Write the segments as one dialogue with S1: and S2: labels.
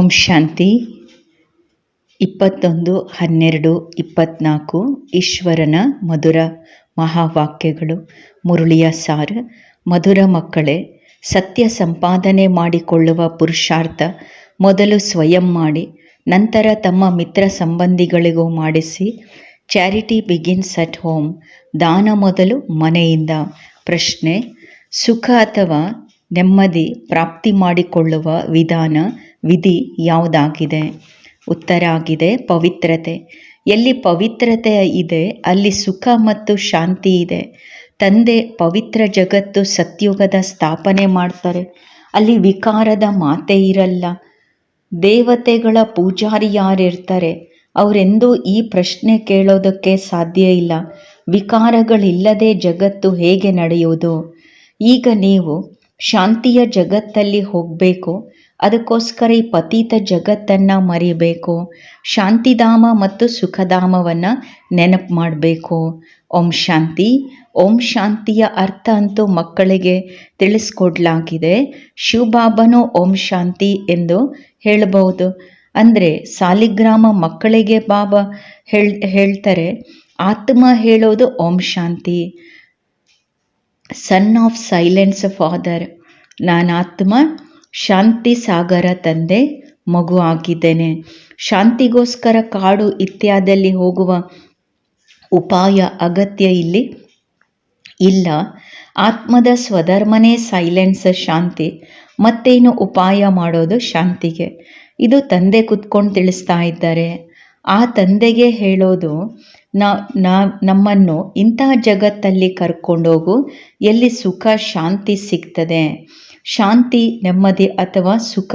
S1: ಓಂ ಶಾಂತಿ. ಇಪ್ಪತ್ತೊಂದು, ಹನ್ನೆರಡು, ಇಪ್ಪತ್ನಾಲ್ಕು, ಈಶ್ವರನ ಮಧುರ ಮಹಾವಾಕ್ಯಗಳು. ಮುರುಳಿಯ ಸಾರ, ಮಧುರ ಮಕ್ಕಳೇ, ಸತ್ಯ ಸಂಪಾದನೆ ಮಾಡಿಕೊಳ್ಳುವ ಪುರುಷಾರ್ಥ ಮೊದಲು ಸ್ವಯಂ ಮಾಡಿ, ನಂತರ ತಮ್ಮ ಮಿತ್ರ ಸಂಬಂಧಿಗಳಿಗೂ ಮಾಡಿಸಿ, ಚಾರಿಟಿ ಬಿಗಿನ್ಸ್ ಅಟ್ ಹೋಮ್, ದಾನ ಮೊದಲು ಮನೆಯಿಂದ. ಪ್ರಶ್ನೆ, ಸುಖ ಅಥವಾ ನೆಮ್ಮದಿ ಪ್ರಾಪ್ತಿ ಮಾಡಿಕೊಳ್ಳುವ ವಿಧಾನ ವಿಧಿ ಯಾವುದಾಗಿದೆ? ಉತ್ತರ ಆಗಿದೆ ಪವಿತ್ರತೆ. ಎಲ್ಲಿ ಪವಿತ್ರತೆ ಇದೆ, ಅಲ್ಲಿ ಸುಖ ಮತ್ತು ಶಾಂತಿ ಇದೆ. ತಂದೆ ಪವಿತ್ರ ಜಗತ್ತು ಸತ್ಯುಗದ ಸ್ಥಾಪನೆ ಮಾಡ್ತಾರೆ. ಅಲ್ಲಿ ವಿಕಾರದ ಮಾತೆ ಇರಲ್ಲ. ದೇವತೆಗಳ ಪೂಜಾರಿ ಯಾರಿರ್ತಾರೆ? ಅವರೆಂದೂ ಈ ಪ್ರಶ್ನೆ ಕೇಳೋದಕ್ಕೆ ಸಾಧ್ಯ ಇಲ್ಲ. ವಿಕಾರಗಳಿಲ್ಲದೆ ಜಗತ್ತು ಹೇಗೆ ನಡೆಯುವುದು? ಈಗ ನೀವು ಶಾಂತಿಯ ಜಗತ್ತಲ್ಲಿ ಹೋಗಬೇಕು. ಅದಕ್ಕೋಸ್ಕರ ಈ ಪತೀತ ಜಗತ್ತನ್ನು ಮರಿಬೇಕು, ಶಾಂತಿಧಾಮ ಮತ್ತು ಸುಖಧಾಮವನ್ನು ನೆನಪು ಮಾಡಬೇಕು. ಓಂ ಶಾಂತಿ. ಓಂ ಶಾಂತಿಯ ಅರ್ಥ ಅಂತೂ ಮಕ್ಕಳಿಗೆ ತಿಳಿಸ್ಕೊಡ್ಲಾಗಿದೆ. ಶಿವಬಾಬನು ಓಂ ಶಾಂತಿ ಎಂದು ಹೇಳಬಹುದು. ಅಂದರೆ ಸಾಲಿಗ್ರಾಮ ಮಕ್ಕಳಿಗೆ ಬಾಬಾ ಹೇಳ್, ಹೇಳ್ತಾರೆ, ಆತ್ಮ ಹೇಳೋದು ಓಂ ಶಾಂತಿ. Son of silence father. ನಾನಾತ್ಮ ಶಾಂತಿ ಸಾಗರ ತಂದೆ ಮಗು ಆಗಿದ್ದೇನೆ. ಶಾಂತಿಗೋಸ್ಕರ ಕಾಡು ಇತ್ಯಾದಲ್ಲಿ ಹೋಗುವ ಉಪಾಯ ಅಗತ್ಯ ಇಲ್ಲಿ ಇಲ್ಲ. ಆತ್ಮದ ಸ್ವಧರ್ಮನೇ ಸೈಲೆನ್ಸ್ ಶಾಂತಿ. ಮತ್ತೇನು ಉಪಾಯ ಮಾಡೋದು ಶಾಂತಿಗೆ? ಇದು ತಂದೆ ಕುತ್ಕೊಂಡು ತಿಳಿಸ್ತಾ ಇದ್ದಾರೆ. ಆ ತಂದೆಗೆ ಹೇಳೋದು ನಾ, ನಮ್ಮನ್ನು ಇಂತಹ ಜಗತ್ತಲ್ಲಿ ಕರ್ಕೊಂಡೋಗು, ಎಲ್ಲಿ ಸುಖ, ಶಾಂತಿ ಸಿಗ್ತದೆ. ಶಾಂತಿ, ನೆಮ್ಮದಿ ಅಥವಾ ಸುಖ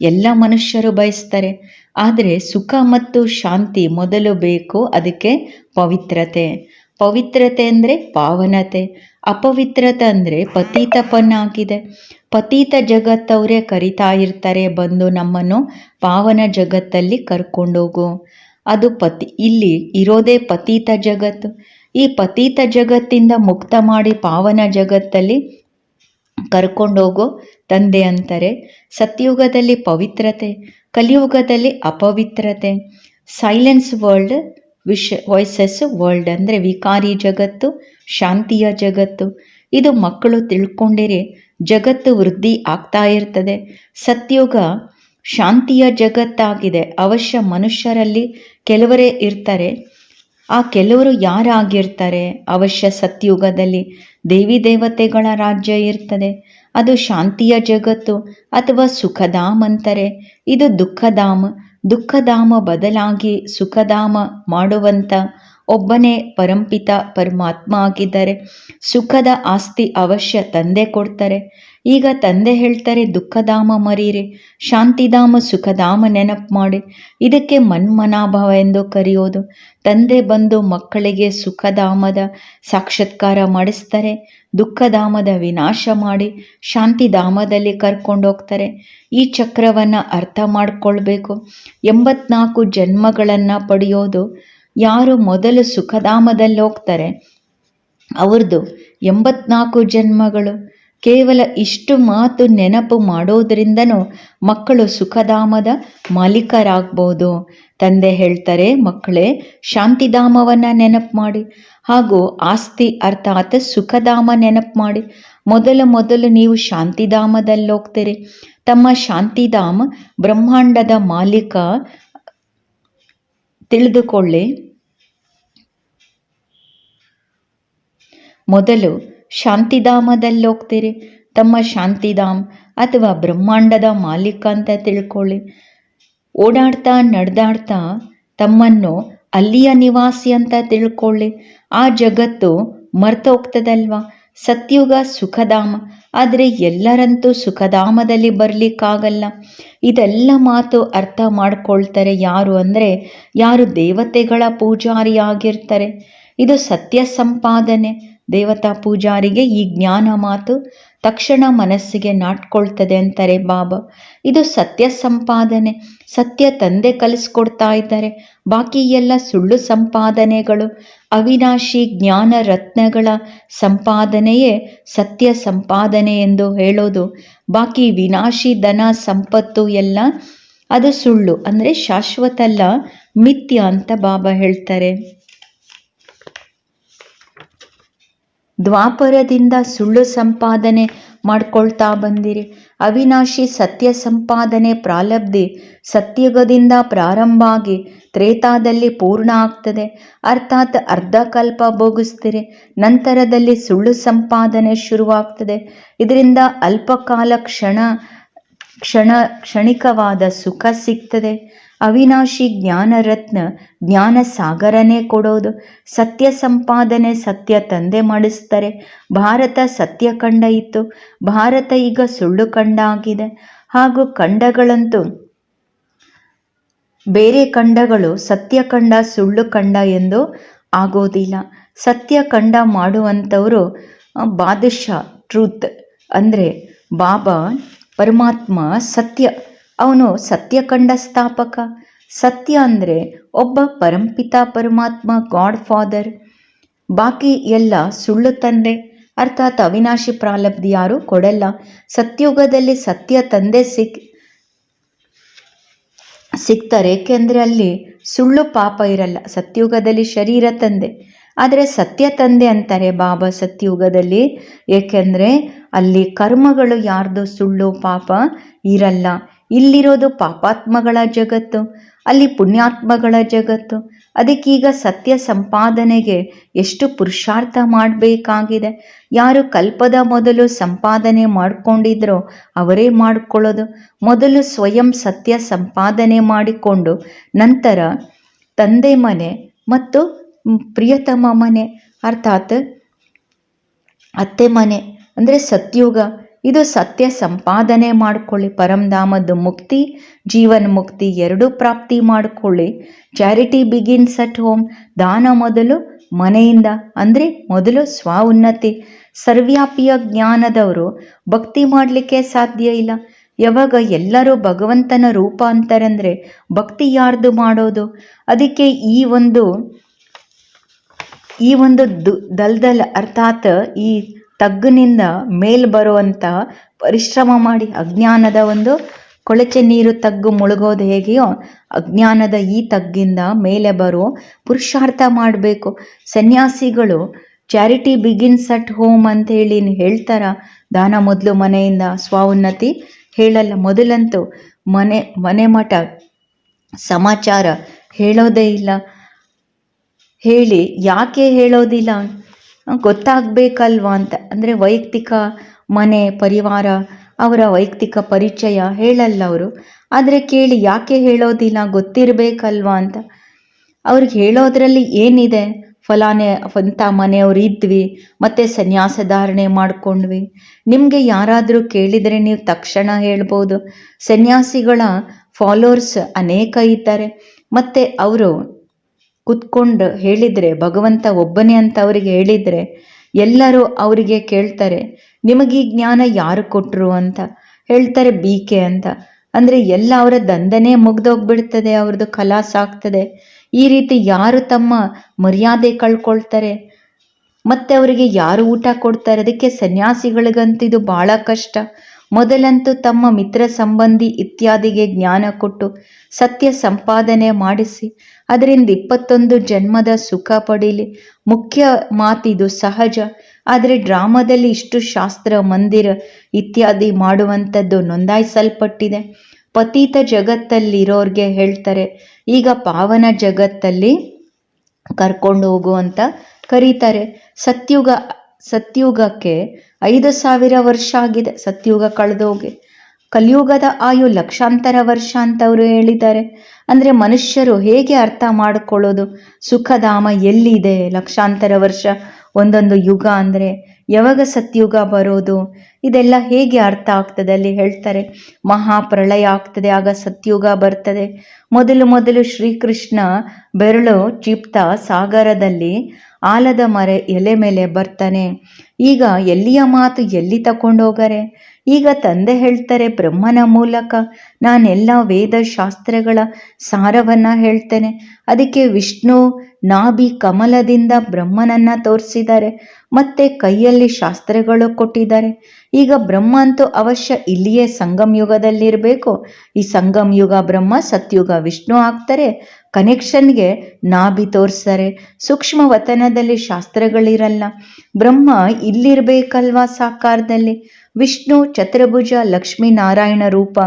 S1: ಎಲ್ಲ ಮನುಷ್ಯರು ಬಯಸ್ತಾರೆ. ಆದರೆ ಸುಖ ಮತ್ತು ಶಾಂತಿ ಮೊದಲು ಬೇಕು, ಅದಕ್ಕೆ ಪವಿತ್ರತೆ. ಪವಿತ್ರತೆ ಅಂದರೆ ಪಾವನತೆ. ಅಪವಿತ್ರತೆ ಅಂದರೆ ಪತೀತಪನ್ನಾಗಿದೆ ಪತೀತ ಜಗತ್ತವರೇ ಕರಿತಾ ಇರ್ತಾರೆ, ಬಂದು ನಮ್ಮನ್ನು ಪಾವನ ಜಗತ್ತಲ್ಲಿ ಕರ್ಕೊಂಡೋಗು ಅದು ಪತಿ, ಇಲ್ಲಿ ಇರೋದೇ ಪತೀತ ಜಗತ್ತು. ಈ ಪತೀತ ಜಗತ್ತಿಂದ ಮುಕ್ತ ಮಾಡಿ ಪಾವನ ಜಗತ್ತಲ್ಲಿ ಕರ್ಕೊಂಡೋಗೋ ತಂದೆ ಅಂತಾರೆ. ಸತ್ಯುಗದಲ್ಲಿ ಪವಿತ್ರತೆ, ಕಲಿಯುಗದಲ್ಲಿ ಅಪವಿತ್ರತೆ. Silence world vicious world ಅಂದರೆ ವಿಕಾರಿ ಜಗತ್ತು, ಶಾಂತಿಯ ಜಗತ್ತು. ಇದು ಮಕ್ಕಳು ತಿಳ್ಕೊಂಡಿರಿ, ಜಗತ್ತು ವೃದ್ಧಿ ಆಗ್ತಾ ಇರ್ತದೆ. ಸತ್ಯುಗ ಶಾಂತಿಯ ಜಗತ್ತಾಗಿದೆ. ಅವಶ್ಯ ಮನುಷ್ಯರಲ್ಲಿ ಕೆಲವರೇ ಇರ್ತಾರೆ. ಆ ಕೆಲವರು ಯಾರಾಗಿರ್ತಾರೆ ಅವಶ್ಯ ಸತ್ಯುಗದಲ್ಲಿ? ದೇವಿ ದೇವತೆಗಳ ರಾಜ್ಯ ಇರ್ತದೆ. ಅದು ಶಾಂತಿಯ ಜಗತ್ತು ಅಥವಾ ಸುಖಧಾಮ್ ಅಂತಾರೆ. ಇದು ದುಃಖಧಾಮ. ದುಃಖಧಾಮ ಬದಲಾಗಿ ಸುಖಧಾಮ ಮಾಡುವಂಥ ಒಬ್ಬನೇ ಪರಂಪಿತ ಪರಮಾತ್ಮ ಆಗಿದ್ದಾರೆ ಸುಖದ ಆಸ್ತಿ ಅವಶ್ಯ ತಂದೆ ಕೊಡ್ತಾರೆ. ಈಗ ತಂದೆ ಹೇಳ್ತಾರೆ, ದುಃಖಧಾಮ ಮರೀರಿ, ಶಾಂತಿಧಾಮ ಸುಖಧಾಮ ನೆನಪು ಮಾಡಿ. ಇದಕ್ಕೆ ಮನ್ಮನಾಭಾವ ಎಂದು ಕರೆಯೋದು. ತಂದೆ ಬಂದು ಮಕ್ಕಳಿಗೆ ಸುಖಧಾಮದ ಸಾಕ್ಷಾತ್ಕಾರ ಮಾಡಿಸ್ತಾರೆ. ದುಃಖಧಾಮದ ವಿನಾಶ ಮಾಡಿ ಶಾಂತಿಧಾಮದಲ್ಲಿ ಕರ್ಕೊಂಡು ಹೋಗ್ತಾರೆ. ಈ ಚಕ್ರವನ್ನು ಅರ್ಥ ಮಾಡಿಕೊಳ್ಬೇಕು. ಎಂಬತ್ನಾಲ್ಕು ಜನ್ಮಗಳನ್ನು ಪಡೆಯೋದು. ಯಾರು ಮೊದಲು ಸುಖಧಾಮದಲ್ಲಿ ಹೋಗ್ತಾರೆ ಅವ್ರದ್ದು ಎಂಬತ್ನಾಲ್ಕು ಜನ್ಮಗಳು. ಕೇವಲ ಇಷ್ಟು ಮಾತು ನೆನಪು ಮಾಡೋದ್ರಿಂದನೂ ಮಕ್ಕಳು ಸುಖಧಾಮದ ಮಾಲೀಕರಾಗ್ಬೋದು. ತಂದೆ ಹೇಳ್ತಾರೆ, ಮಕ್ಕಳೇ, ಶಾಂತಿಧಾಮವನ್ನು ನೆನಪು ಮಾಡಿ ಹಾಗೂ ಆಸ್ತಿ ಅರ್ಥಾತ್ ಸುಖಧಾಮ ನೆನಪು ಮಾಡಿ. ಮೊದಲು ಮೊದಲು ನೀವು ಶಾಂತಿಧಾಮದಲ್ಲಿ ಹೋಗ್ತೀರಿ. ತಮ್ಮ ಶಾಂತಿಧಾಮ ಬ್ರಹ್ಮಾಂಡದ ಮಾಲೀಕ ತಿಳಿದುಕೊಳ್ಳಿ. ಮೊದಲು ಶಾಂತಿಧಾಮದಲ್ಲಿ ಹೋಗ್ತೀರಿ ತಮ್ಮ ಶಾಂತಿಧಾಮ್ ಅಥವಾ ಬ್ರಹ್ಮಾಂಡದ ಮಾಲೀಕ ಅಂತ ತಿಳ್ಕೊಳ್ಳಿ. ಓಡಾಡ್ತಾ ನಡೆದಾಡ್ತಾ ತಮ್ಮನ್ನು ಅಲ್ಲಿಯ ನಿವಾಸಿ ಅಂತ ತಿಳ್ಕೊಳ್ಳಿ. ಆ ಜಗತ್ತು ಮರ್ತೋಗ್ತದಲ್ವಾ? ಸತ್ಯುಗ ಸುಖಧಾಮ. ಆದರೆ ಎಲ್ಲರಂತೂ ಸುಖಧಾಮದಲ್ಲಿ ಬರಲಿಕ್ಕಾಗಲ್ಲ. ಇದೆಲ್ಲ ಮಾತು ಅರ್ಥ ಮಾಡ್ಕೊಳ್ತಾರೆ ಯಾರು ಅಂದರೆ ಯಾರು ದೇವತೆಗಳ ಪೂಜಾರಿ ಆಗಿರ್ತಾರೆ ಇದು ಸತ್ಯ ಸಂಪಾದನೆ. ದೇವತಾ ಪೂಜಾರಿಗೆ ಈ ಜ್ಞಾನ ಮಾತು ತಕ್ಷಣ ಮನಸ್ಸಿಗೆ ನಾಟ್ಕೊಳ್ತದೆ ಅಂತಾರೆ ಬಾಬಾ. ಇದು ಸತ್ಯ ಸಂಪಾದನೆ, ಸತ್ಯ ತಂದೆ ಕಲಿಸ್ಕೊಡ್ತಾ ಇದ್ದಾರೆ. ಬಾಕಿ ಎಲ್ಲ ಸುಳ್ಳು ಸಂಪಾದನೆಗಳು, ಅವಿನಾಶಿ ಜ್ಞಾನ ರತ್ನಗಳ ಸಂಪಾದನೆಯೇ ಸತ್ಯ ಸಂಪಾದನೆ ಎಂದು ಹೇಳೋದು. ಬಾಕಿ ವಿನಾಶಿ ಧನ ಸಂಪತ್ತು ಎಲ್ಲ ಅದು ಸುಳ್ಳು, ಅಂದರೆ ಶಾಶ್ವತ ಅಲ್ಲ ಮಿಥ್ಯ ಅಂತ ಬಾಬಾ ಹೇಳ್ತಾರೆ. ದ್ವಾಪರದಿಂದ ಸುಳ್ಳು ಸಂಪಾದನೆ ಮಾಡ್ಕೊಳ್ತಾ ಬಂದಿರಿ. ಅವಿನಾಶಿ ಸತ್ಯ ಸಂಪಾದನೆ ಪ್ರಾಲಬ್ಧಿ ಸತ್ಯುಗದಿಂದ ಪ್ರಾರಂಭ ಆಗಿ ತ್ರೇತಾದಲ್ಲಿ ಪೂರ್ಣ ಆಗ್ತದೆ. ಅರ್ಥಾತ್ ಅರ್ಧಕಲ್ಪ ಭೋಗಿಸ್ತೀರಿ. ನಂತರದಲ್ಲಿ ಸುಳ್ಳು ಸಂಪಾದನೆ ಶುರುವಾಗ್ತದೆ. ಇದರಿಂದ ಅಲ್ಪಕಾಲ ಕ್ಷಣ ಕ್ಷಣ, ಕ್ಷಣಿಕವಾದ ಸುಖ ಸಿಗ್ತದೆ. ಅವಿನಾಶಿ ಜ್ಞಾನ ರತ್ನ ಜ್ಞಾನ ಸಾಗರನೇ ಕೊಡೋದು. ಸತ್ಯ ಸಂಪಾದನೆ ಸತ್ಯ ತಂದೆ ಮಾಡಿಸ್ತಾರೆ. ಭಾರತ ಸತ್ಯ ಕಂಡ ಇತ್ತು. ಭಾರತ ಈಗ ಸುಳ್ಳು ಕಂಡ ಆಗಿದೆ ಹಾಗೂ ಖಂಡಗಳಂತೂ ಬೇರೆ ಖಂಡಗಳು ಸತ್ಯ ಕಂಡ ಸುಳ್ಳು ಕಂಡ ಎಂದು ಆಗೋದಿಲ್ಲ. ಸತ್ಯ ಕಂಡ ಮಾಡುವಂಥವರು ಬಾದಶಾ ಟ್ರೂತ್ ಅಂದರೆ ಬಾಬಾ, ಪರಮಾತ್ಮ ಸತ್ಯ ಅವನು ಸತ್ಯಖಂಡ ಸ್ಥಾಪಕ ಸತ್ಯ ಅಂದರೆ ಒಬ್ಬ ಪರಂಪಿತ ಪರಮಾತ್ಮ ಗಾಡ್ ಫಾದರ್. ಬಾಕಿ ಎಲ್ಲ ಸುಳ್ಳು ತಂದೆ. ಅರ್ಥಾತ್ ಅವಿನಾಶಿ ಪ್ರಾಲಬ್ಧಿ ಯಾರು ಕೊಡಲ್ಲ. ಸತ್ಯುಗದಲ್ಲಿ ಸತ್ಯ ತಂದೆ ಸಿಕ್ ಸಿಗ್ತಾರೆ ಏಕೆಂದರೆ ಅಲ್ಲಿ ಸುಳ್ಳು ಪಾಪ ಇರಲ್ಲ. ಸತ್ಯುಗದಲ್ಲಿ ಶರೀರ ತಂದೆ. ಆದರೆ ಸತ್ಯ ತಂದೆ ಅಂತಾರೆ ಬಾಬಾ ಸತ್ಯುಗದಲ್ಲಿ. ಏಕೆಂದರೆ ಅಲ್ಲಿ ಕರ್ಮಗಳು ಯಾರ್ದು ಸುಳ್ಳು ಪಾಪ ಇರಲ್ಲ. ಇಲ್ಲಿರೋದು ಪಾಪಾತ್ಮಗಳ ಜಗತ್ತು, ಅಲ್ಲಿ ಪುಣ್ಯಾತ್ಮಗಳ ಜಗತ್ತು. ಅದಕ್ಕೀಗ ಸತ್ಯ ಸಂಪಾದನೆಗೆ ಎಷ್ಟು ಪುರುಷಾರ್ಥ ಮಾಡಬೇಕಾಗಿದೆ. ಯಾರು ಕಲ್ಪದ ಮೊದಲು ಸಂಪಾದನೆ ಮಾಡಿಕೊಂಡಿದ್ರೋ ಅವರೇ ಮಾಡಿಕೊಳ್ಳೋದು. ಮೊದಲು ಸ್ವಯಂ ಸತ್ಯ ಸಂಪಾದನೆ ಮಾಡಿಕೊಂಡು ನಂತರ ತಂದೆ ಮನೆ ಮತ್ತು ಪ್ರಿಯತಮ ಮನೆ, ಅರ್ಥಾತ್ ಅತ್ತೆ ಮನೆ, ಅಂದರೆ ಸತ್ಯುಗ. ಇದು ಸತ್ಯ ಸಂಪಾದನೆ ಮಾಡಿಕೊಳ್ಳಿ ಪರಂಧಾಮದ ಮುಕ್ತಿ, ಜೀವನ್ ಮುಕ್ತಿ ಎರಡೂ ಪ್ರಾಪ್ತಿ ಮಾಡಿಕೊಳ್ಳಿ. ಚಾರಿಟಿ ಬಿಗಿನ್ಸ್ ಅಟ್ ಹೋಮ್, ದಾನ ಮೊದಲು ಮನೆಯಿಂದ, ಅಂದರೆ ಮೊದಲು ಸ್ವ ಉನ್ನತಿ ಸರ್ವ್ಯಾಪಿಯ ಜ್ಞಾನದವರು ಭಕ್ತಿ ಮಾಡಲಿಕ್ಕೆ ಸಾಧ್ಯ ಇಲ್ಲ. ಯಾವಾಗ ಎಲ್ಲರೂ ಭಗವಂತನ ರೂಪ ಅಂತಾರಂದ್ರೆ ಭಕ್ತಿ ಯಾರ್ದು ಮಾಡೋದು? ಅದಕ್ಕೆ ಈ ಒಂದು ಈ ಒಂದು ದು, ದಲ್ದಲ್ ಅರ್ಥಾತ್ ಈ ತಗ್ಗಿನಿಂದ ಮೇಲ್ ಬರುವಂತ ಪರಿಶ್ರಮ ಮಾಡಿ ಅಜ್ಞಾನದ ಒಂದು ಕೊಳಚೆ ನೀರು ತಗ್ಗು ಮುಳುಗೋದು ಹೇಗೆಯೋ ಅಜ್ಞಾನದ ಈ ತಗ್ಗಿಂದ ಮೇಲೆ ಬರೋ ಪುರುಷಾರ್ಥ ಮಾಡಬೇಕು. ಸನ್ಯಾಸಿಗಳು ಚಾರಿಟಿ ಬಿಗಿನ್ಸ್ ಅಟ್ ಹೋಮ್ ಅಂತ ಹೇಳಿ ಹೇಳ್ತಾರ. ದಾನ ಮೊದಲು ಮನೆಯಿಂದ ಸ್ವಾವುನ್ನತಿ ಹೇಳಲ್ಲ. ಮೊದಲಂತೂ ಮನೆ ಮನೆ ಮಠ ಸಮಾಚಾರ ಹೇಳೋದೇ ಇಲ್ಲ. ಹೇಳಿ ಯಾಕೆ ಹೇಳೋದಿಲ್ಲ? ಗೊತ್ತಾಗಬೇಕಲ್ವಾ ಅಂತ. ಅಂದರೆ ವೈಯಕ್ತಿಕ ಮನೆ, ಪರಿವಾರ, ಅವರ ವೈಯಕ್ತಿಕ ಪರಿಚಯ ಹೇಳಲ್ಲ ಅವರು. ಆದರೆ ಕೇಳಿ ಯಾಕೆ ಹೇಳೋದಿಲ್ಲ, ಗೊತ್ತಿರಬೇಕಲ್ವಾ ಅಂತ. ಅವ್ರಿಗೆ ಹೇಳೋದ್ರಲ್ಲಿ ಏನಿದೆ? ಫಲಾನೆ, ಅಂತ ಮನೆಯವ್ರು ಇದ್ವಿ, ಮತ್ತೆ ಸನ್ಯಾಸ ಧಾರಣೆ ಮಾಡ್ಕೊಂಡ್ವಿ. ನಿಮಗೆ ಯಾರಾದರೂ ಕೇಳಿದರೆ ನೀವು ತಕ್ಷಣ ಹೇಳ್ಬೋದು. ಸನ್ಯಾಸಿಗಳ ಫಾಲೋವರ್ಸ್ ಅನೇಕ ಇದ್ದಾರೆ. ಮತ್ತೆ ಅವರು ಕುತ್ಕೊಂಡು ಹೇಳಿದರೆ, ಭಗವಂತ ಒಬ್ಬನೇ ಅಂತ ಅವರಿಗೆ ಹೇಳಿದರೆ ಎಲ್ಲರೂ ಅವರಿಗೆ ಕೇಳ್ತಾರೆ, ನಿಮಗೆ ಈ ಜ್ಞಾನ ಯಾರು ಕೊಟ್ಟರು ಅಂತ? ಹೇಳ್ತಾರೆ, ಬೀಕೆ ಅಂತ. ಅಂದರೆ ಎಲ್ಲ ಅವರ ದಂಧನೆ ಮುಗ್ದೋಗ್ಬಿಡ್ತದೆ, ಅವ್ರದ್ದು ಕಲಾಸ ಆಗ್ತದೆ. ಈ ರೀತಿ ಯಾರು ತಮ್ಮ ಮರ್ಯಾದೆ ಕಳ್ಕೊಳ್ತಾರೆ? ಮತ್ತೆ ಅವರಿಗೆ ಯಾರು ಊಟ ಕೊಡ್ತಾರೆ? ಅದಕ್ಕೆ ಸನ್ಯಾಸಿಗಳಿಗಂತೂ ಇದು ಬಹಳ ಕಷ್ಟ. ಮೊದಲಂತೂ ತಮ್ಮ ಮಿತ್ರ ಸಂಬಂಧಿ ಇತ್ಯಾದಿಗೆ ಜ್ಞಾನ ಕೊಟ್ಟು ಸತ್ಯ ಸಂಪಾದನೆ ಮಾಡಿಸಿ, ಅದರಿಂದ ಇಪ್ಪತ್ತೊಂದು ಜನ್ಮದ ಸುಖ ಪಡೀಲಿ. ಮುಖ್ಯ ಮಾತಿದು ಸಹಜ, ಆದರೆ ಡ್ರಾಮಾದಲ್ಲಿ ಇಷ್ಟು ಶಾಸ್ತ್ರ, ಮಂದಿರ ಇತ್ಯಾದಿ ಮಾಡುವಂಥದ್ದು ನೋಂದಾಯಿಸಲ್ಪಟ್ಟಿದೆ. ಪತೀತ ಜಗತ್ತಲ್ಲಿರೋರಿಗೆ ಹೇಳ್ತಾರೆ, ಈಗ ಪಾವನ ಜಗತ್ತಲ್ಲಿ ಕರ್ಕೊಂಡು ಹೋಗುವಂತ ಕರೀತಾರೆ. ಸತ್ಯುಗ ಸತ್ಯುಗಕ್ಕೆ ಐದು ಸಾವಿರ ವರ್ಷ ಆಗಿದೆ. ಸತ್ಯುಗ ಕಳೆದೋಗಿ ಕಲಿಯುಗದ ಆಯು ಲಕ್ಷಾಂತರ ವರ್ಷ ಅಂತ ಅವರು ಹೇಳಿದ್ದಾರೆ. ಅಂದರೆ ಮನುಷ್ಯರು ಹೇಗೆ ಅರ್ಥ ಮಾಡಿಕೊಳ್ಳೋದು? ಸುಖಧಾಮ ಎಲ್ಲಿದೆ? ಲಕ್ಷಾಂತರ ವರ್ಷ ಒಂದೊಂದು ಯುಗ ಅಂದರೆ ಯಾವಾಗ ಸತ್ಯುಗ ಬರೋದು? ಇದೆಲ್ಲ ಹೇಗೆ ಅರ್ಥ ಆಗ್ತದೆ ಅಲ್ಲಿ ಹೇಳ್ತಾರೆ. ಮಹಾಪ್ರಳಯ ಆಗ್ತದೆ, ಆಗ ಸತ್ಯುಗ ಬರ್ತದೆ. ಮೊದಲು ಮೊದಲು ಶ್ರೀಕೃಷ್ಣ ಬೆರಳು ಚಿಪ್ತ ಸಾಗರದಲ್ಲಿ ಆಲದ ಮರೆ ಎಲೆ ಮೇಲೆ ಬರ್ತಾನೆ. ಈಗ ಎಲ್ಲಿಯ ಮಾತು ಎಲ್ಲಿ ತಕೊಂಡೋಗರೆ? ಈಗ ತಂದೆ ಹೇಳ್ತಾರೆ ಬ್ರಹ್ಮನ ಮೂಲಕ. ನಾನೆಲ್ಲ ವೇದ ಶಾಸ್ತ್ರಗಳ ಸಾರವನ್ನ ಹೇಳ್ತೇನೆ. ಅದಕ್ಕೆ ವಿಷ್ಣು, ನಾಭಿ ಕಮಲದಿಂದ ಬ್ರಹ್ಮನನ್ನ ತೋರಿಸಿದ್ದಾರೆ. ಮತ್ತೆ ಕೈಯಲ್ಲಿ ಶಾಸ್ತ್ರಗಳು ಕೊಟ್ಟಿದ್ದಾರೆ. ಈಗ ಬ್ರಹ್ಮ ಅಂತೂ ಅವಶ್ಯ ಇಲ್ಲಿಯೇ ಸಂಗಮ ಯುಗದಲ್ಲಿರಬೇಕು ಈ ಸಂಗಮ ಯುಗ ಬ್ರಹ್ಮ, ಸತ್ಯುಗ ವಿಷ್ಣು ಆಗ್ತಾರೆ. ಕನೆಕ್ಷನ್ಗೆ ನಾಭಿ ತೋರಿಸ್ತಾರೆ ಸೂಕ್ಷ್ಮ ವತನದಲ್ಲಿ ಶಾಸ್ತ್ರಗಳಿರಲ್ಲ. ಬ್ರಹ್ಮ ಇಲ್ಲಿರ್ಬೇಕಲ್ವಾ ಸಾಕಾರದಲ್ಲಿ? ವಿಷ್ಣು, ಚತುರ್ಭುಜ, ಲಕ್ಷ್ಮೀ ನಾರಾಯಣ ರೂಪ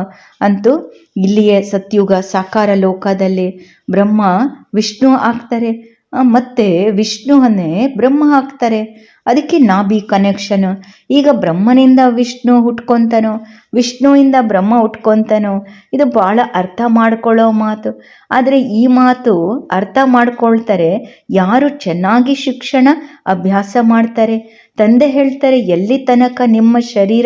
S1: ಅಂತೂ ಇಲ್ಲಿಯೇ ಸತ್ಯುಗ ಸಾಕಾರ ಲೋಕದಲ್ಲಿ ಬ್ರಹ್ಮ ವಿಷ್ಣು ಆಗ್ತಾರೆ. ಮತ್ತೆ ವಿಷ್ಣುವನ್ನೇ ಬ್ರಹ್ಮ ಹಾಕ್ತಾರೆ. ಅದಕ್ಕೆ ನಾಭಿ ಕನೆಕ್ಷನ್ ಈಗ ಬ್ರಹ್ಮನಿಂದ ವಿಷ್ಣು ಹುಟ್ಕೊಂತಾನೋ, ವಿಷ್ಣುವಿಂದ ಬ್ರಹ್ಮ ಹುಟ್ಕೊಂತಾನೋ. ಇದು ಬಹಳ ಅರ್ಥ ಮಾಡ್ಕೊಳ್ಳೋ ಮಾತು. ಆದರೆ ಈ ಮಾತು ಅರ್ಥ ಮಾಡ್ಕೊಳ್ತಾರೆ ಯಾರು ಚೆನ್ನಾಗಿ ಶಿಕ್ಷಣ ಅಭ್ಯಾಸ ಮಾಡ್ತಾರೆ. ತಂದೆ ಹೇಳ್ತಾರೆ, ಎಲ್ಲಿ ತನಕ ನಿಮ್ಮ ಶರೀರ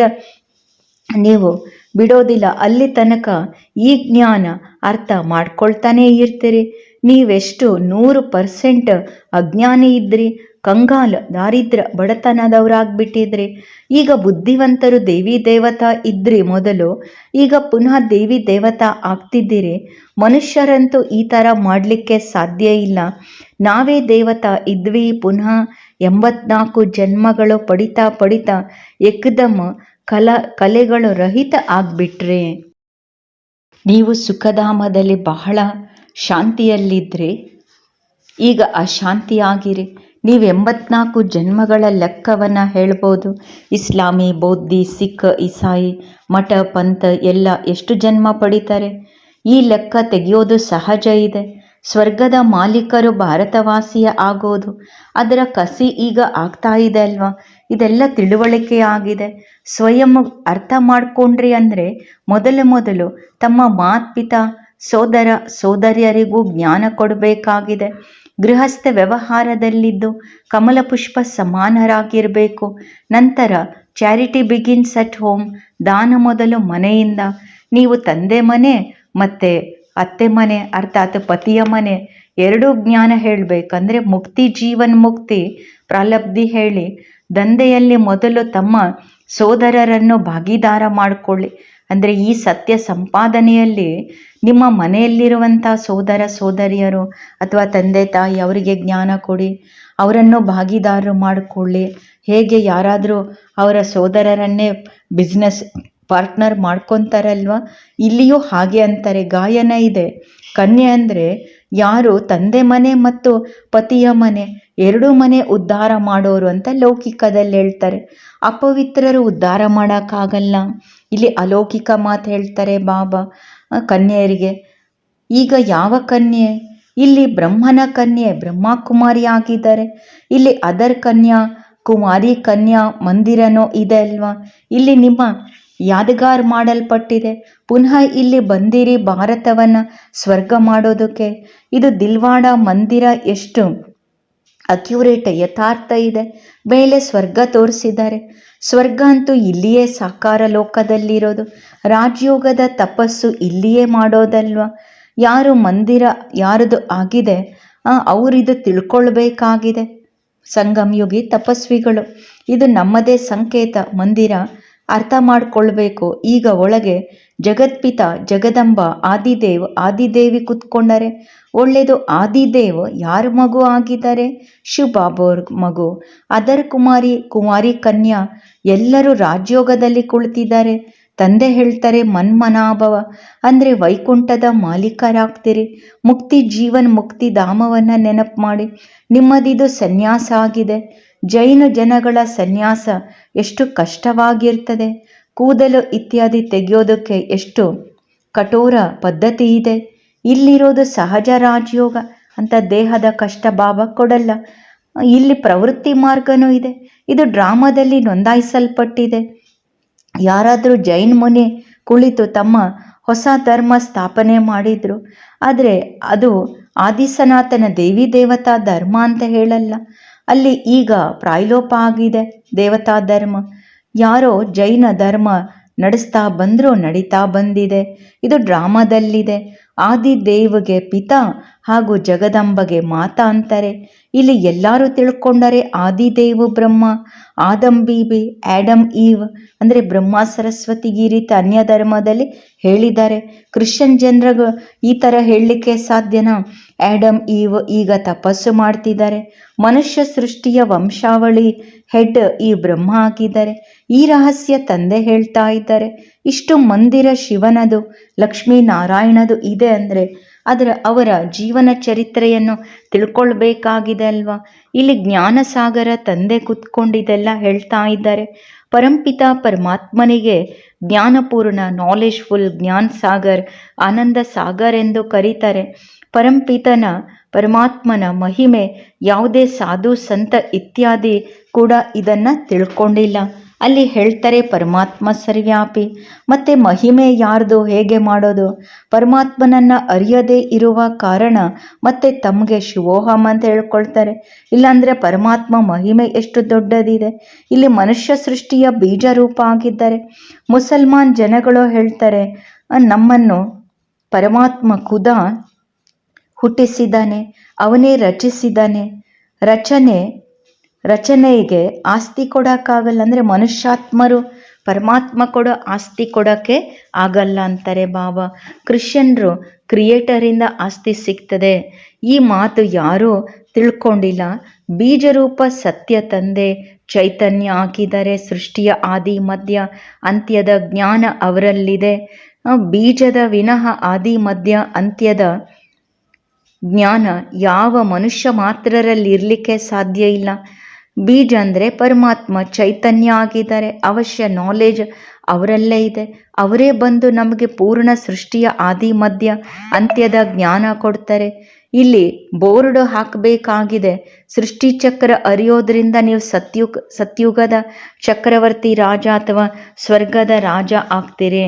S1: ನೀವು ಬಿಡೋದಿಲ್ಲ, ಅಲ್ಲಿ ತನಕ ಈ ಜ್ಞಾನ ಅರ್ಥ ಮಾಡ್ಕೊಳ್ತಾನೇ ಇರ್ತೀರಿ. ನೀವೆಷ್ಟು ನೂರು ಪರ್ಸೆಂಟ್ ಅಜ್ಞಾನಿ ಇದ್ರಿ? ಕಂಗಾಲ, ದಾರಿದ್ರ, ಬಡತನದವರಾಗ್ಬಿಟ್ಟಿದ್ರಿ. ಈಗ ಬುದ್ಧಿವಂತರು ದೇವಿ ದೇವತಾ ಇದ್ರಿ ಮೊದಲು. ಈಗ ಪುನಃ ದೇವಿ ದೇವತಾ ಆಗ್ತಿದ್ದೀರಿ. ಮನುಷ್ಯರಂತೂ ಈ ಥರ ಮಾಡಲಿಕ್ಕೆ ಸಾಧ್ಯ ಇಲ್ಲ. ನಾವೇ ದೇವತಾ ಇದ್ವಿ, ಪುನಃ ಎಂಬತ್ನಾಲ್ಕು ಜನ್ಮಗಳು ಪಡಿತಾ ಪಡಿತಾ ಎಕ್ದಮ್ ಕಲ, ಕಲೆಗಳು ರಹಿತ ಆಗ್ಬಿಟ್ರೆ. ನೀವು ಸುಖಧಾಮದಲ್ಲಿ ಬಹಳ ಶಾಂತಿಯಲ್ಲಿದ್ರಿ ಈಗ ಅಶಾಂತಿಯಾಗಿರಿ. ನೀವು ಎಂಬತ್ನಾಲ್ಕು ಜನ್ಮಗಳ ಲೆಕ್ಕವನ್ನು ಹೇಳ್ಬೋದು. ಇಸ್ಲಾಮಿ, ಬೌದ್ಧಿ, ಸಿಖ್, ಇಸಾಯಿ, ಮಠ, ಪಂಥ ಎಲ್ಲ ಎಷ್ಟು ಜನ್ಮ ಪಡಿತಾರೆ? ಈ ಲೆಕ್ಕ ತೆಗೆಯೋದು ಸಹಜ ಇದೆ. ಸ್ವರ್ಗದ ಮಾಲೀಕರು ಭಾರತವಾಸಿಯ ಆಗೋದು. ಅದರ ಕಸಿ ಈಗ ಆಗ್ತಾ ಇದೆ ಅಲ್ವಾ? ಇದೆಲ್ಲ ತಿಳುವಳಿಕೆ ಆಗಿದೆ. ಸ್ವಯಂ ಅರ್ಥ ಮಾಡಿಕೊಂಡ್ರಿ ಅಂದರೆ ಮೊದಲು ಮೊದಲು ತಮ್ಮ ಮಾತ್ಪಿತಾ ಸೋದರ ಸೋದರಿಯರಿಗೂ ಜ್ಞಾನ ಕೊಡಬೇಕಾಗಿದೆ. ಗೃಹಸ್ಥ ವ್ಯವಹಾರದಲ್ಲಿದ್ದು ಕಮಲ ಪುಷ್ಪ ಸಮಾನರಾಗಿರಬೇಕು. ನಂತರ ಚಾರಿಟಿ ಬಿಗಿನ್ಸ್ ಅಟ್ ಹೋಮ್, ದಾನ ಮೊದಲು ಮನೆಯಿಂದ. ನೀವು ತಂದೆ ಮನೆ ಮತ್ತು ಅತ್ತೆ ಮನೆ, ಅರ್ಥಾತ್ ಪತಿಯ ಮನೆ, ಎರಡೂ ಜ್ಞಾನ ಹೇಳಬೇಕಂದ್ರೆ ಮುಕ್ತಿ ಜೀವನ್ ಮುಕ್ತಿ ಪ್ರಾಲಬ್ಧಿ ಹೇಳಿ. ದಂಧೆಯಲ್ಲಿ ಮೊದಲು ತಮ್ಮ ಸೋದರರನ್ನು ಭಾಗಿದಾರ ಮಾಡಿಕೊಳ್ಳಿ. ಅಂದರೆ ಈ ಸತ್ಯ ಸಂಪಾದನೆಯಲ್ಲಿ ನಿಮ್ಮ ಮನೆಯಲ್ಲಿರುವಂಥ ಸೋದರ ಸೋದರಿಯರು ಅಥವಾ ತಂದೆ ತಾಯಿ ಅವರಿಗೆ ಜ್ಞಾನ ಕೊಡಿ, ಅವರನ್ನು ಭಾಗಿದಾರರು ಮಾಡಿಕೊಳ್ಳಿ. ಹೇಗೆ ಯಾರಾದರೂ ಅವರ ಸೋದರರನ್ನೇ ಬಿಸ್ನೆಸ್ ಪಾರ್ಟ್ನರ್ ಮಾಡ್ಕೊತಾರಲ್ವ? ಇಲ್ಲಿಯೂ ಹಾಗೆ ಅಂತಾರೆ, ಗಾಯನ ಇದೆ. ಕನ್ಯೆ ಅಂದರೆ ಯಾರು ತಂದೆ ಮನೆ ಮತ್ತು ಪತಿಯ ಮನೆ, ಎರಡೂ ಮನೆ ಉದ್ಧಾರ ಮಾಡೋರು ಅಂತ ಲೌಕಿಕದಲ್ಲಿ ಹೇಳ್ತಾರೆ. ಅಪವಿತ್ರರು ಉದ್ಧಾರ ಮಾಡೋಕ್ಕಾಗಲ್ಲ. ಇಲ್ಲಿ ಅಲೌಕಿಕ ಮಾತು ಹೇಳ್ತಾರೆ ಬಾಬಾ ಕನ್ಯೆಯರಿಗೆ. ಈಗ ಯಾವ ಕನ್ಯೆ? ಇಲ್ಲಿ ಬ್ರಹ್ಮನ ಕನ್ಯೆ, ಬ್ರಹ್ಮಕುಮಾರಿ ಆಗಿದ್ದಾರೆ. ಇಲ್ಲಿ ಅದರ್ ಕನ್ಯಾ, ಕುಮಾರಿ ಕನ್ಯಾ, ಮಂದಿರನೋ ಇದೆ ಅಲ್ವಾ? ಇಲ್ಲಿ ನಿಮ್ಮ ಯಾದಗಾರ್ ಮಾಡಲ್ಪಟ್ಟಿದೆ. ಪುನಃ ಇಲ್ಲಿ ಬಂದಿರಿ ಭಾರತವನ್ನು ಸ್ವರ್ಗ ಮಾಡೋದಕ್ಕೆ. ಇದು ದಿಲ್ವಾಡ ಮಂದಿರ ಎಷ್ಟು ಅಕ್ಯುರೇಟ್, ಯಥಾರ್ಥ ಇದೆ. ಮೇಲೆ ಸ್ವರ್ಗ ತೋರಿಸಿದ್ದಾರೆ. ಸ್ವರ್ಗ ಅಂತೂ ಇಲ್ಲಿಯೇ ಸಾಕಾರ ಲೋಕದಲ್ಲಿರೋದು. ರಾಜಯೋಗದ ತಪಸ್ಸು ಇಲ್ಲಿಯೇ ಮಾಡೋದಲ್ವಾ? ಯಾರು ಮಂದಿರ, ಯಾರದು ಆಗಿದೆ? ಅವರಿದು ತಿಳ್ಕೊಳ್ಬೇಕಾಗಿದೆ. ಸಂಗಮ್ ಯುಗಿ ತಪಸ್ವಿಗಳು. ಇದು ನಮ್ಮದೇ ಸಂಕೇತ, ಮಂದಿರ. ಅರ್ಥ ಮಾಡ್ಕೊಳ್ಬೇಕು ಈಗ ಒಳಗೆ ಜಗತ್ಪಿತ ಜಗದಂಬ ಆದಿದೇವ್ ಆದಿದೇವಿ ಕುತ್ಕೊಂಡರೆ. ಒಳ್ಳೆಯದು ಆದಿದೇವ್ ಯಾರ ಮಗು ಆಗಿದ್ದಾರೆ? ಶಿವಬಾಬೋರ್ ಮಗು. ಅದರ್ ಕುಮಾರಿ ಕುಮಾರಿ ಕನ್ಯಾ ಎಲ್ಲರೂ ರಾಜ್ಯೋಗದಲ್ಲಿ ಕುಳಿತಿದ್ದಾರೆ. ತಂದೆ ಹೇಳ್ತಾರೆ, ಮನ್ಮನಾಭವ. ಅಂದರೆ ವೈಕುಂಠದ ಮಾಲೀಕರಾಗ್ತೀರಿ. ಮುಕ್ತಿ ಜೀವನ್ ಮುಕ್ತಿ ಧಾಮವನ್ನು ನೆನಪು ಮಾಡಿ. ನಿಮ್ಮದಿದು ಸನ್ಯಾಸ ಆಗಿದೆ. ಜೈನ ಜನಗಳ ಸನ್ಯಾಸ ಎಷ್ಟು ಕಷ್ಟವಾಗಿರ್ತದೆ. ಕೂದಲು ಇತ್ಯಾದಿ ತೆಗೆಯೋದಕ್ಕೆ ಎಷ್ಟು ಕಠೋರ ಪದ್ಧತಿ ಇದೆ. ಇಲ್ಲಿರೋದು ಸಹಜ ರಾಜಯೋಗ. ಅಂತ ದೇಹದ ಕಷ್ಟ ಭಾವ ಕೊಡಲ್ಲ. ಇಲ್ಲಿ ಪ್ರವೃತ್ತಿ ಮಾರ್ಗನೂ ಇದೆ. ಇದು ಡ್ರಾಮಾದಲ್ಲಿ ನೋಂದಾಯಿಸಲ್ಪಟ್ಟಿದೆ. ಯಾರಾದರೂ ಜೈನ್ ಮುನಿ ಕುಳಿತು ತಮ್ಮ ಹೊಸ ಧರ್ಮ ಸ್ಥಾಪನೆ ಮಾಡಿದ್ರು. ಆದರೆ ಅದು ಆದಿಸನಾತನ ದೇವಿ ದೇವತಾ ಧರ್ಮ ಅಂತ ಹೇಳಲ್ಲ. ಅಲ್ಲಿ ಈಗ ಪ್ರಾಯಲೋಪ ಆಗಿದೆ ದೇವತಾ ಧರ್ಮ. ಯಾರೋ ಜೈನ ಧರ್ಮ ನಡೆಸ್ತಾ ಬಂದರೂ ನಡೀತಾ ಬಂದಿದೆ. ಇದು ಡ್ರಾಮಾದಲ್ಲಿದೆ. ಆದಿ ಪಿತಾ ಹಾಗೂ ಜಗದಂಬಗೆ ಮಾತ ಅಂತಾರೆ. ಇಲ್ಲಿ ಎಲ್ಲರೂ ತಿಳ್ಕೊಂಡರೆ ಆದಿದೇವು ಬ್ರಹ್ಮ ಆದಮ್ ಆಡಮ್ ಈವ್ ಅಂದರೆ ಬ್ರಹ್ಮ ಸರಸ್ವತಿ ಈ ರೀತಿ ಅನ್ಯ ಧರ್ಮದಲ್ಲಿ ಹೇಳಿದ್ದಾರೆ. ಕ್ರಿಶ್ಚಿಯನ್ ಜನರ ಈ ಥರ ಹೇಳಲಿಕ್ಕೆ ಸಾಧ್ಯನಾ? ಆಡಮ್ ಈವ್ ಈಗ ತಪಸ್ಸು ಮಾಡ್ತಿದ್ದಾರೆ. ಮನುಷ್ಯ ಸೃಷ್ಟಿಯ ವಂಶಾವಳಿ ಹೆಡ್ ಈ ಬ್ರಹ್ಮ ಆಗಿದ್ದಾರೆ ಈ ರಹಸ್ಯ ತಂದೆ ಹೇಳ್ತಾ ಇದ್ದಾರೆ. ಇಷ್ಟು ಮಂದಿರ ಶಿವನದು, ಲಕ್ಷ್ಮೀನಾರಾಯಣದು ಇದೆ ಅಂದರೆ ಅದರ ಅವರ ಜೀವನ ಚರಿತ್ರೆಯನ್ನು ತಿಳ್ಕೊಳ್ಬೇಕಾಗಿದೆ ಅಲ್ವಾ? ಇಲ್ಲಿ ಜ್ಞಾನಸಾಗರ ತಂದೆ ಕೂತ್ಕೊಂಡಿದೆಲ್ಲ ಹೇಳ್ತಾ ಇದ್ದಾರೆ. ಪರಂಪಿತ ಪರಮಾತ್ಮನಿಗೆ ಜ್ಞಾನಪೂರ್ಣ ನಾಲೆಜ್ಫುಲ್ ಜ್ಞಾನ ಸಾಗರ್ ಆನಂದ ಸಾಗರ್ ಎಂದು ಕರೀತಾರೆ. ಪರಂಪಿತನ, ಪರಮಾತ್ಮನ ಮಹಿಮೆ ಯಾವುದೇ ಸಾಧು, ಸಂತ ಇತ್ಯಾದಿ ಕೂಡ ಇದನ್ನು ತಿಳ್ಕೊಂಡಿಲ್ಲ. ಅಲ್ಲಿ ಹೇಳ್ತಾರೆ ಪರಮಾತ್ಮ ಸರ್ವ್ಯಾಪಿ ಮತ್ತೆ ಮಹಿಮೆ ಯಾರ್ದು, ಹೇಗೆ ಮಾಡೋದು? ಪರಮಾತ್ಮನನ್ನ ಅರಿಯದೇ ಇರುವ ಕಾರಣ ಮತ್ತೆ ತಮಗೆ ಶಿವೋಹಂ ಅಂತ ಹೇಳ್ಕೊಳ್ತಾರೆ. ಇಲ್ಲಾಂದರೆ ಪರಮಾತ್ಮ ಮಹಿಮೆ ಎಷ್ಟು ದೊಡ್ಡದಿದೆ. ಇಲ್ಲಿ ಮನುಷ್ಯ ಸೃಷ್ಟಿಯ ಬೀಜ ರೂಪ ಆಗಿದ್ದಾರೆ ಮುಸಲ್ಮಾನ್ ಜನಗಳು ಹೇಳ್ತಾರೆ ನಮ್ಮನ್ನು ಪರಮಾತ್ಮ ಖುದ ಹುಟ್ಟಿಸಿದ್ದಾನೆ, ಅವನೇ ರಚಿಸಿದ್ದಾನೆ, ರಚನೆ ರಚನೆಗೆ ಆಸ್ತಿ ಕೊಡೋಕ್ಕಾಗಲ್ಲ ಅಂದರೆ ಮನುಷ್ಯಾತ್ಮರು ಪರಮಾತ್ಮ ಕೊಡೋ ಆಸ್ತಿ ಕೊಡೋಕ್ಕೆ ಆಗಲ್ಲ ಅಂತಾರೆ ಬಾಬಾ. ಕ್ರಿಶ್ಚಿಯನ್ರು ಕ್ರಿಯೇಟರಿಂದ ಆಸ್ತಿ ಸಿಗ್ತದೆ. ಈ ಮಾತು ಯಾರೂ ತಿಳ್ಕೊಂಡಿಲ್ಲ. ಬೀಜರೂಪ ಸತ್ಯ ತಂದೆ, ಚೈತನ್ಯ ಹಾಕಿದರೆ ಸೃಷ್ಟಿಯ ಆದಿ, ಮಧ್ಯ, ಅಂತ್ಯದ ಜ್ಞಾನ ಅವರಲ್ಲಿದೆ. ಬೀಜದ ವಿನಃ ಆದಿ, ಮಧ್ಯ, ಅಂತ್ಯದ ಜ್ಞಾನ ಯಾವ ಮನುಷ್ಯ ಮಾತ್ರರಲ್ಲಿ ಇರಲಿಕ್ಕೆ ಸಾಧ್ಯ ಇಲ್ಲ. ಬೀಜ ಅಂದರೆ ಪರಮಾತ್ಮ ಚೈತನ್ಯ ಆಗಿದ್ದಾರೆ ಅವಶ್ಯ ನಾಲೆಜ್ ಅವರಲ್ಲೇ ಇದೆ. ಅವರೇ ಬಂದು ನಮಗೆ ಪೂರ್ಣ ಸೃಷ್ಟಿಯ ಆದಿ ಮಧ್ಯ ಅಂತ್ಯದ ಜ್ಞಾನ ಕೊಡ್ತಾರೆ. ಇಲ್ಲಿ ಬೋರ್ಡ್ ಹಾಕಬೇಕಾಗಿದೆ. ಸೃಷ್ಟಿ ಚಕ್ರ ಅರಿಯೋದ್ರಿಂದ ನೀವು ಸತ್ಯುಗ, ಸತ್ಯುಗದ ಚಕ್ರವರ್ತಿ ರಾಜ ಅಥವಾ ಸ್ವರ್ಗದ ರಾಜ ಆಗ್ತೀರಿ.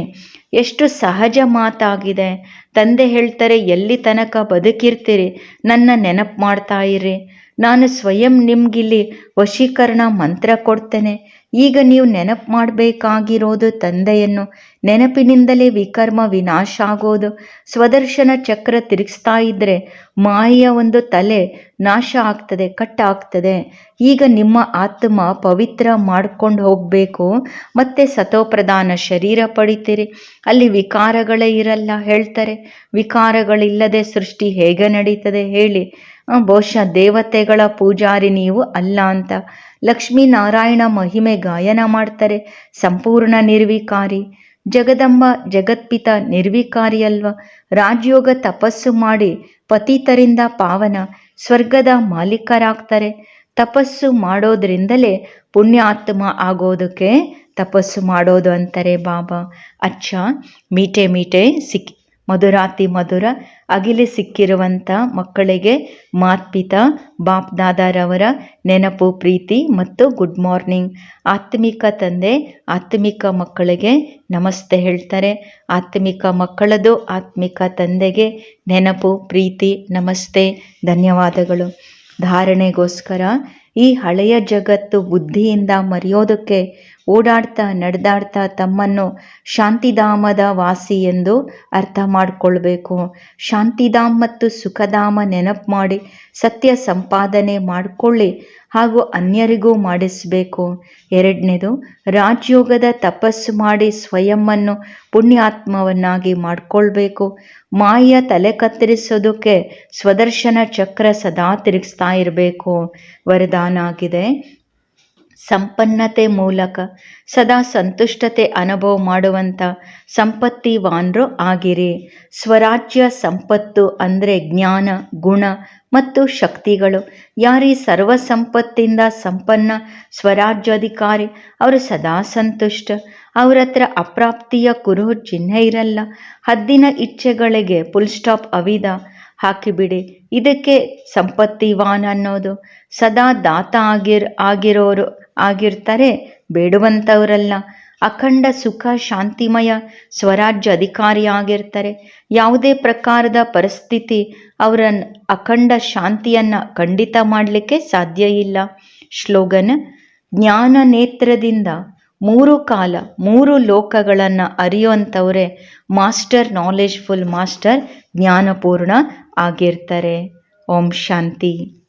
S1: ಎಷ್ಟು ಸಹಜ ಮಾತಾಗಿದೆ. ತಂದೆ ಹೇಳ್ತಾರೆ, ಎಲ್ಲಿ ತನಕ ಬದುಕಿರ್ತೀರಿ? ನನ್ನ ನೆನಪು ಮಾಡ್ತಾ ಇರಿ. ನಾನು ಸ್ವಯಂ ನಿಮ್ಗಿಲ್ಲಿ ವಶೀಕರಣ ಮಂತ್ರ ಕೊಡ್ತೇನೆ. ಈಗ ನೀವು ನೆನಪು ಮಾಡಬೇಕಾಗಿರೋದು ತಂದೆಯನ್ನು. ನೆನಪಿನಿಂದಲೇ ವಿಕರ್ಮ ವಿನಾಶ ಆಗೋದು ಸ್ವದರ್ಶನ ಚಕ್ರ ತಿರುಗಿಸ್ತಾ ಇದ್ದರೆ ಮಾಯೆಯ ಒಂದು ತಲೆ ನಾಶ ಆಗ್ತದೆ, ಕಟ್ ಈಗ ನಿಮ್ಮ ಆತ್ಮ ಪವಿತ್ರ ಮಾಡ್ಕೊಂಡು ಹೋಗಬೇಕು. ಮತ್ತೆ ಸತೋಪ್ರಧಾನ ಶರೀರ ಪಡಿತೀರಿ. ಅಲ್ಲಿ ವಿಕಾರಗಳೇ ಇರಲ್ಲ, ಹೇಳ್ತಾರೆ. ವಿಕಾರಗಳಿಲ್ಲದೆ ಸೃಷ್ಟಿ ಹೇಗೆ ನಡೀತದೆ ಹೇಳಿ. ಬಹುಶಃ ದೇವತೆಗಳ ಪೂಜಾರಿ ನೀವು ಅಲ್ಲ ಅಂತ. ಲಕ್ಷ್ಮೀನಾರಾಯಣ ಮಹಿಮೆ ಗಾಯನ ಮಾಡ್ತಾರೆ. ಸಂಪೂರ್ಣ ನಿರ್ವಿಕಾರಿ. ಜಗದಂಬ ಜಗತ್ಪಿತ ನಿರ್ವಿಕಾರಿ ಅಲ್ವಾ ರಾಜಯೋಗ ತಪಸ್ಸು ಮಾಡಿ ಪತಿತರಿಂದ ಪಾವನ. ಸ್ವರ್ಗದ ಮಾಲೀಕರಾಗ್ತಾರೆ. ತಪಸ್ಸು ಮಾಡೋದ್ರಿಂದಲೇ ಪುಣ್ಯಾತ್ಮ ಆಗೋದಕ್ಕೆ ತಪಸ್ಸು ಮಾಡೋದು ಅಂತಾರೆ ಬಾಬಾ. ಅಚ್ಚ, ಮೀಟೆ ಮೀಟೆ ಸಿಕ್ ಮಧುರಾತಿ ಮಧುರ, ಅಗಿಲಿ ಸಿಕ್ಕಿರುವಂಥ ಮಕ್ಕಳಿಗೆ ಮಾತ್ಪಿತ ಬಾಪ್ ದಾದಾರವರ ನೆನಪು, ಪ್ರೀತಿ ಮತ್ತು ಗುಡ್ ಮಾರ್ನಿಂಗ್. ಆತ್ಮಿಕ ತಂದೆ, ಆತ್ಮಿಕ ಮಕ್ಕಳಿಗೆ ನಮಸ್ತೆ ಹೇಳ್ತಾರೆ. ಆತ್ಮಿಕ ಮಕ್ಕಳದು ಆತ್ಮಿಕ ತಂದೆಗೆ ನೆನಪು, ಪ್ರೀತಿ, ನಮಸ್ತೆ, ಧನ್ಯವಾದಗಳು. ಧಾರಣೆಗೋಸ್ಕರ ಈ ಹಳೆಯ ಜಗತ್ತು ಬುದ್ಧಿಯಿಂದ ಮರೆಯೋದಕ್ಕೆ ಓಡಾಡ್ತಾ, ನಡೆದಾಡ್ತಾ ತಮ್ಮನ್ನು ಶಾಂತಿಧಾಮದ ವಾಸಿ ಎಂದು ಅರ್ಥ ಮಾಡಿಕೊಳ್ಬೇಕು. ಶಾಂತಿಧಾಮ್ ಮತ್ತು ಸುಖಧಾಮ ನೆನಪು ಮಾಡಿ, ಸತ್ಯ ಸಂಪಾದನೆ ಮಾಡಿಕೊಳ್ಳಿ ಹಾಗೂ ಅನ್ಯರಿಗೂ ಮಾಡಿಸಬೇಕು. ಎರಡನೇದು, ರಾಜಯೋಗದ ತಪಸ್ಸು ಮಾಡಿ ಸ್ವಯಂವನ್ನು ಪುಣ್ಯಾತ್ಮವನ್ನಾಗಿ ಮಾಡಿಕೊಳ್ಬೇಕು. ಮಾಯ ತಲೆ ಕತ್ತರಿಸೋದಕ್ಕೆ ಸ್ವದರ್ಶನ ಚಕ್ರ ಸದಾ ತಿರುಗಿಸ್ತಾ ಇರಬೇಕು. ವರದಾನ ಆಗಿದೆ. ಸಂಪನ್ನತೆ ಮೂಲಕ ಸದಾ ಸಂತುಷ್ಟತೆ ಅನುಭವ ಮಾಡುವಂಥ ಸಂಪತ್ತಿವಾನ್ರು ಆಗಿರಿ. ಸ್ವರಾಜ್ಯ ಸಂಪತ್ತು ಅಂದರೆ ಜ್ಞಾನ, ಗುಣ ಮತ್ತು ಶಕ್ತಿಗಳು. ಯಾರೀ ಸರ್ವ ಸಂಪತ್ತಿಂದ ಸಂಪನ್ನ ಸ್ವರಾಜ್ಯಾಧಿಕಾರಿ, ಅವರು ಸದಾ ಸಂತುಷ್ಟ. ಅವ್ರ ಹತ್ರ ಅಪ್ರಾಪ್ತಿಯ ಕುರು ಚಿಹ್ನೆ ಇರಲ್ಲ. ಹದ್ದಿನ ಇಚ್ಛೆಗಳಿಗೆ ಫುಲ್ ಸ್ಟಾಪ್ ಅವಿದ. ಹಾಕಿಬಿಡಿ. ಇದಕ್ಕೆ ಸಂಪತ್ತಿವಾನ್ ಅನ್ನೋದು. ಸದಾ ದಾತ ಆಗಿರ್, ಆಗಿರೋರು ಆಗಿರ್ತಾರೆ. ಬೇಡುವಂಥವರಲ್ಲ ಅಖಂಡ ಸುಖ, ಶಾಂತಿಮಯ, ಸ್ವರಾಜ್ಯ ಅಧಿಕಾರಿ ಆಗಿರ್ತಾರೆ. ಯಾವುದೇ ಪ್ರಕಾರದ ಪರಿಸ್ಥಿತಿ ಅವರ ಅಖಂಡ ಶಾಂತಿಯನ್ನ ಖಂಡಿತ ಮಾಡಲಿಕ್ಕೆ ಸಾಧ್ಯ ಇಲ್ಲ. ಶ್ಲೋಗನ್, ಜ್ಞಾನ ನೇತ್ರದಿಂದ ಮೂರು ಕಾಲ, ಮೂರು ಲೋಕಗಳನ್ನು ಅರಿಯುವಂಥವರೇ ಮಾಸ್ಟರ್ ನಾಲೆಜ್ಫುಲ್ ಮಾಸ್ಟರ್, ಜ್ಞಾನಪೂರ್ಣ ಆಗಿರ್ತಾರೆ. ಓಂ ಶಾಂತಿ.